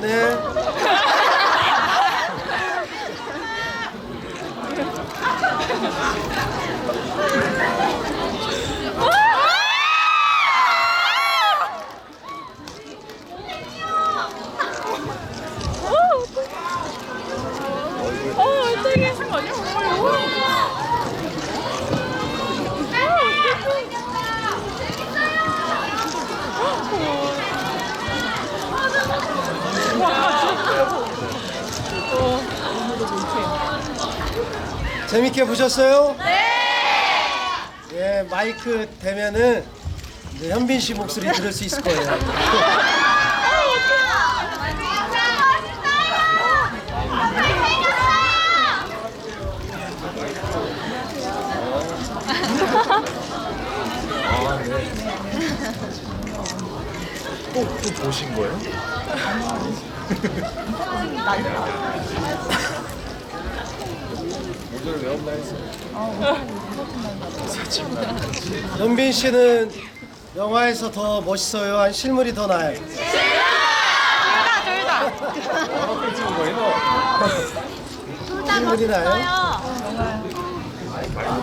네. 재밌게 보셨어요? 네. 예, 마이크 되면은 이제 현빈 씨 목소리 들을 수 있을 거예요. 또, 또 보신 거예요? 왜 없나 했어요. 현빈 씨는 영화에서 더 멋있어요? 아니 실물이 더 나아요? 영화 찍은 거예요? 실물이 나아요?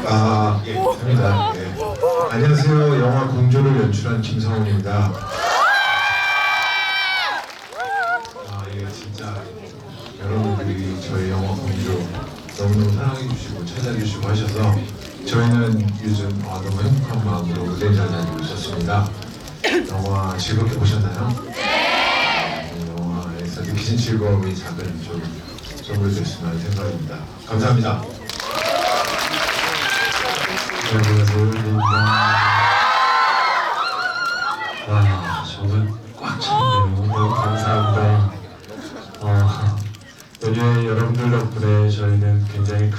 아, 예, 됩니다. 예. 안녕하세요. 영화 공조를 연출한 김성훈입니다. 아, 예, 진짜 여러분들이 저희 영화 공조 너무너무 사랑해 주시고 찾아해 주시고 하셔서 저희는 요즘 아, 너무 행복한 마음으로 무대 잘 다니고 있었습니다. 영화 즐겁게 보셨나요? 네. 영화에서 느끼신 즐거움이 작은 좀 선물 됐으면 하는 생각입니다. 감사합니다. 안녕하세요.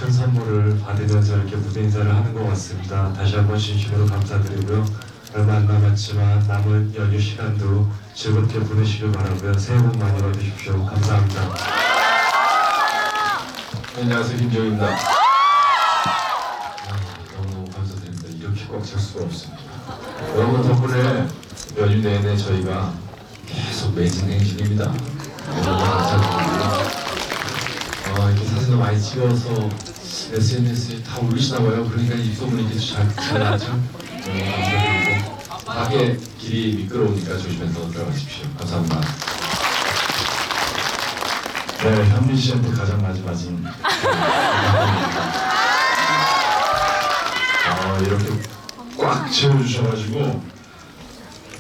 큰 선물을 받으면서 이렇게 무대 인사를 하는 것 같습니다. 다시 한번 진심으로 감사드리고요. 얼마 안 남았지만 남은 연휴 시간도 즐겁게 보내시길 바라고요. 새해 복 많이 받으십시오. 감사합니다. 안녕하세요. 김정입니다. 아, 너무 감사드립니다. 이렇게 꽉 찰 수가 없습니다. 여러분 덕분에 연휴 내내 저희가 계속 매진 행진입니다. 너무 감사드립니다. 아, 이렇게 사진도 많이 찍어서 SNS에 다 올리시나 봐요. 그러니까 입소문이 계속 잘, 잘 나죠. 감사드리고 밖에 길이 미끄러우니까 조심해서 들어가십시오. 감사합니다. 네, 현민 씨한테 가장 마지막인 아, 이렇게 꽉 채워주셔가지고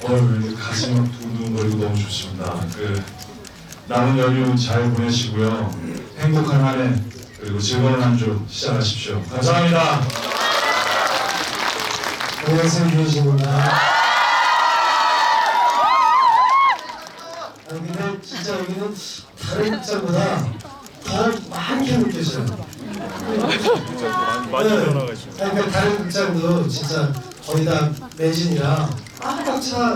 어휴 가슴이 막 두근두근거리고 너무 좋습니다. 그 남은 연휴 잘 보내시고요. 행복한 한 해 그리고 즐거운 한 주 시작하십시오. 감사합니다. 안녕하세요 유현진입니다. 아 근데 진짜 여기는 다른 극장보다 더 많게 느껴져요. 많이 네. 변화가 있어요. 아니, 그러니까 다른 극장도 진짜 거의 다 매진이라 꽉꽉 차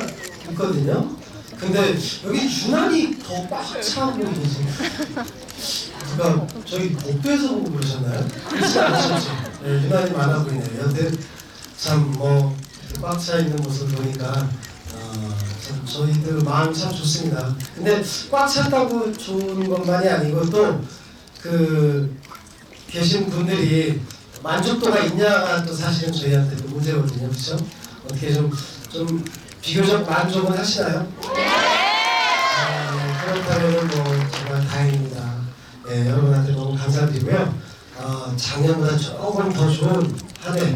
있거든요. 근데 여기 유난히 더 꽉차 보이지. 그러니까 저희 목도에서 보고 그러셨나요? 그렇지 않으셨죠? 네, 유난히 많아 보이네요. 근데 참뭐 꽉 차 있는 모습 보니까 어, 참 저희들 마음 참 좋습니다. 근데 꽉 찼다고 좋은 것만이 아니고 또그 계신 분들이 만족도가 있냐가 또 사실은 저희한테 도 문제거든요, 그렇죠? 어떻게 좀, 좀 비교적 만족은 하시나요? 네. 그렇다면 뭐 정말 다행입니다. 예, 여러분한테 너무 감사드리고요. 어, 작년보다 조금 더 좋은 한 해,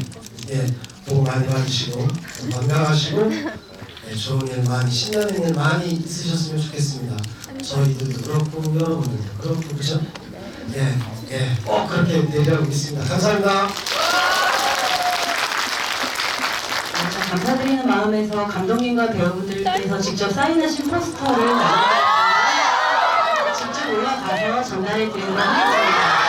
예, 복 많이 받으시고 건강하시고 예, 좋은 일 많이 신나는 일 많이 있으셨으면 좋겠습니다. 저희들도 그렇고 여러분들도 그렇고 그렇죠? 예, 예, 꼭 그렇게 내리라고 믿습니다. 감사합니다. 참 감사드리는 마음에서 감독님과 배우분들께서 직접 사인하신 포스터를 만들었습니다. 직접 올라 가서 전달해 드리도록 하겠습니다.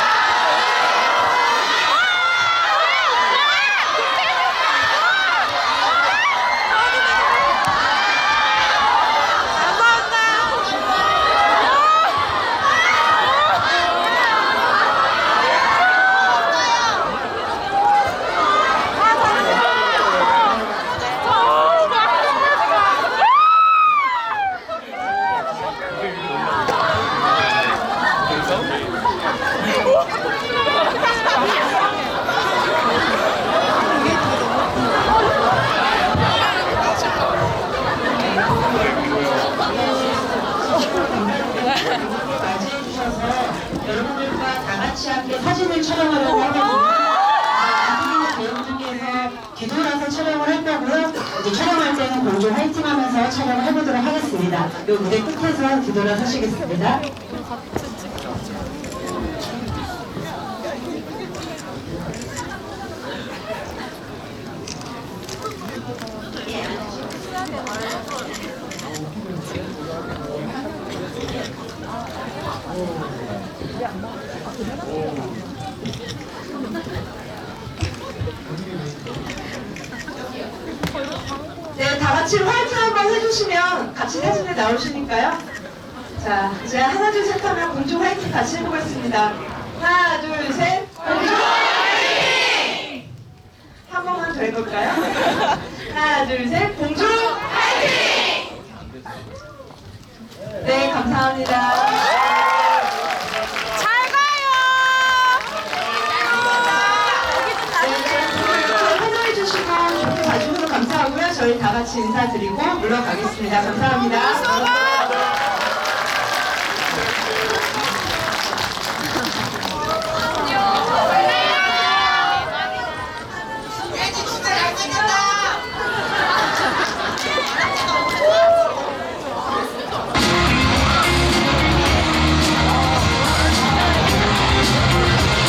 같이 함께 사진을 촬영하려고 하거든요. 아, 배우분들께서 뒤돌아서 촬영을 할 거고요. 이제 촬영할 때는 공조 화이팅 하면서 촬영을 해보도록 하겠습니다. 이 무대 끝에서 뒤돌아 서시겠습니다. 네, 다 같이 화이팅 한번 해주시면 같이 사진에 나오시니까요. 자, 이제 하나, 둘, 셋 하면 공주 화이팅 같이 해보겠습니다. 하나, 둘, 셋. 공주 화이팅! 한 번만 더 해볼까요? 하나, 둘, 셋. 공주 화이팅! 네, 감사합니다. 잘 가요. 네, 이렇게 환호해주시고 좋게 봐주셔서 감사하고요. 저희 다 같이 인사드리고 물러가겠습니다. 감사합니다.